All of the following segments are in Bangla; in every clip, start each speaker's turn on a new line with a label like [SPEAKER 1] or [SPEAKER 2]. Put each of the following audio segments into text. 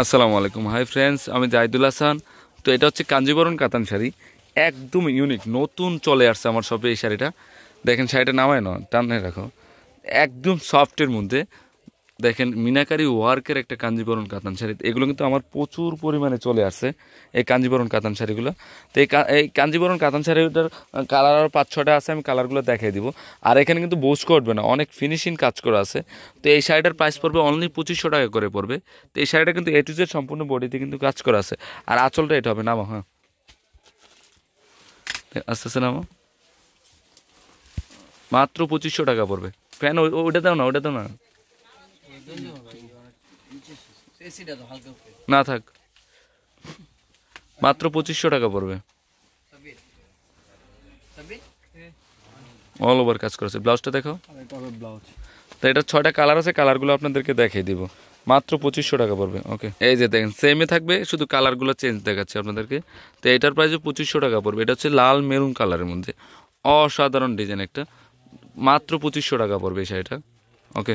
[SPEAKER 1] আসসালামু আলাইকুম। হাই ফ্রেন্ডস আমি জাহিদুল হাসান। তো এটা হচ্ছে কাঞ্জিবরণ কাতান শাড়ি। একদম ইউনিক নতুন চলে আসছে আমার শপে এই শাড়িটা। দেখেন শাড়িটা নামায় না টানে রাখো। একদম সফটের মধ্যে। দেখেন মিনাকারি ওয়ার্কের একটা কাঞ্জিবরণ কাতান শাড়ি। এগুলো কিন্তু আমার প্রচুর পরিমাণে চলে আসছে, এই কাঞ্জিবরণ কাতান শাড়িগুলো। তো এই এই কাঞ্জিবরণ কাতান শাড়িটার কালার আর পাঁচ ছটা আছে, আমি কালারগুলো দেখাই দিব। আর এখানে কিন্তু বোস করবে না, অনেক ফিনিশিং কাজ করা আছে। তো এই শাড়িটার প্রাইস পড়বে অনলি পঁচিশশো টাকা করে পড়বে। তো এই শাড়িটা কিন্তু এ টু জেড সম্পূর্ণ বডিতে কিন্তু কাজ করা আছে। আর আঁচলটা এটা হবে, নামো হ্যাঁ। আস্তে আস্তে নামো। মাত্র পঁচিশশো টাকা পড়বে। ফ্যান ওটা দাও না, ওটা দাও না। না, থাক। মাত্র পঁচিশশো টাকা পড়বে। অল ওভার কাজ করেছে। ব্লাউজটা দেখো। তো এটা ছয়টা কালার আছে কালারগুলো আপনাদেরকে দেখিয়ে দিব। মাত্র পঁচিশশো টাকা পড়বে। ওকে এই যে দেখেন সেমে থাকবে, শুধু কালারগুলো চেঞ্জ দেখাচ্ছে আপনাদেরকে। তো এটার প্রাইসে পঁচিশশো টাকা পড়বে। এটা হচ্ছে লাল মেরুন কালারের মধ্যে। অসাধারণ ডিজাইন একটা। মাত্র পঁচিশশো টাকা পড়বে এই শাড়িটা। ওকে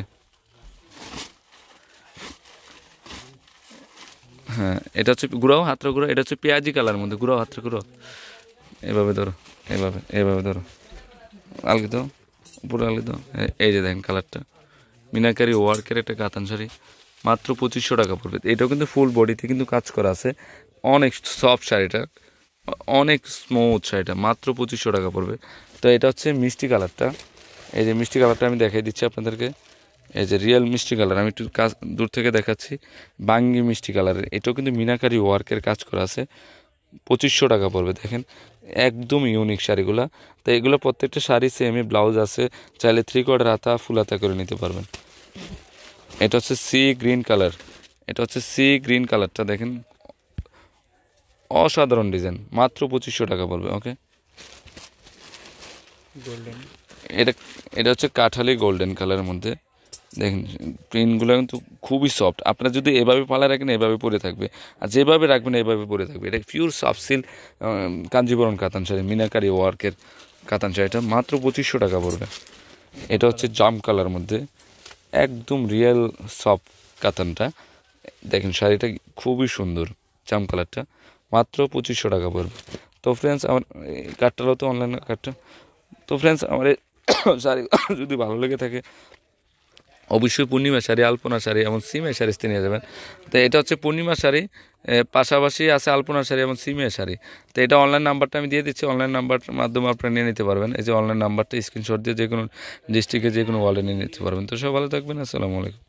[SPEAKER 1] হ্যাঁ এটা হচ্ছে গুঁড়াও হাতরা গুঁড়ো, এটা হচ্ছে পেঁয়াজি কালার মধ্যে। গুঁড়াও হাতরা গুঁড়ো। এভাবে ধরো, এভাবে এভাবে ধরো। আলগি দাও, উপরে আলগি দাও। এই যে দেখেন কালারটা। মিনাকারি ওয়ার্কের একটা কাতান শাড়ি মাত্র পঁচিশশো টাকা পড়বে। এটাও কিন্তু ফুল বডিতে কিন্তু কাজ করা আছে। অনেক সফট শাড়িটা। অনেক স্মুথ শাড়িটা। মাত্র পঁচিশশো টাকা পড়বে। তো এটা হচ্ছে মিষ্টি কালারটা। এই যে মিষ্টি কালারটা আমি দেখাই দিচ্ছি আপনাদেরকে। এই যে রিয়েল মিষ্টি কালার আমি একটু কাজ দূর থেকে দেখাচ্ছি। বাঙ্গি মিষ্টি কালারের এটাও কিন্তু মিনাকারি ওয়ার্কের কাজ করা আছে। পঁচিশশো টাকা পড়বে দেখেন। একদম ইউনিক শাড়িগুলো। তো এগুলো প্রত্যেকটা শাড়ি সেমই ব্লাউজ আছে। চাইলে থ্রি কোয়ার্টার হাতা ফুল হাতা করে নিতে পারবেন। এটা হচ্ছে সি গ্রিন কালার এটা হচ্ছে সি গ্রিন কালারটা দেখেন। অসাধারণ ডিজাইন মাত্র পঁচিশশো টাকা পড়বে ওকে
[SPEAKER 2] গোল্ডেন
[SPEAKER 1] এটা এটা হচ্ছে কাঠালি গোল্ডেন কালারের মধ্যে। দেখেন প্রিন্টগুলো কিন্তু খুবই সফট আপনারা যদি এভাবে পালা রাখেন, এভাবে পরে থাকবে। আর যেভাবে রাখবেন, এভাবে পরে থাকবে। এটা পিওর সফট সিল্ক কাঞ্জিবরণ কাতান শাড়ি, মিনাকারি ওয়ার্কের কাতান শাড়িটা মাত্র পঁচিশশো টাকা পড়বে। এটা হচ্ছে জাম কালার মধ্যে একদম রিয়েল সফট কাতানটা। দেখেন, শাড়িটা খুবই সুন্দর, জাম কালারটা। মাত্র পঁচিশশো টাকা পড়বে। তো ফ্রেন্ডস আমার এই কার্ডটারও তো অনলাইন কার্ডটা তো ফ্রেন্ডস আমার শাড়ি যদি ভালো লেগে থাকে অবশ্যই পূর্ণিমা শাড়ি আলপনা শাড়ি এবং সিমে শাড়ি নিয়ে যাবেন। তো এটা হচ্ছে পূর্ণিমা শাড়ি পাশাপাশি আছে আলপনা শাড়ি এবং সিমে শাড়ি। তো এটা অনলাইন নাম্বারটা আমি দিয়ে দিচ্ছি অনলাইন নাম্বারটার মাধ্যমে আপনি নিয়ে নিতে পারবেন। এই যে অনলাইন নাম্বারটা স্ক্রিনশট দিয়ে যে কোনো ডিস্ট্রিক্টে যে কোনো ওয়ার্ডে নিয়ে নিতে পারবেন। তো সব ভালো থাকবেন, আসসালামু আলাইকুম।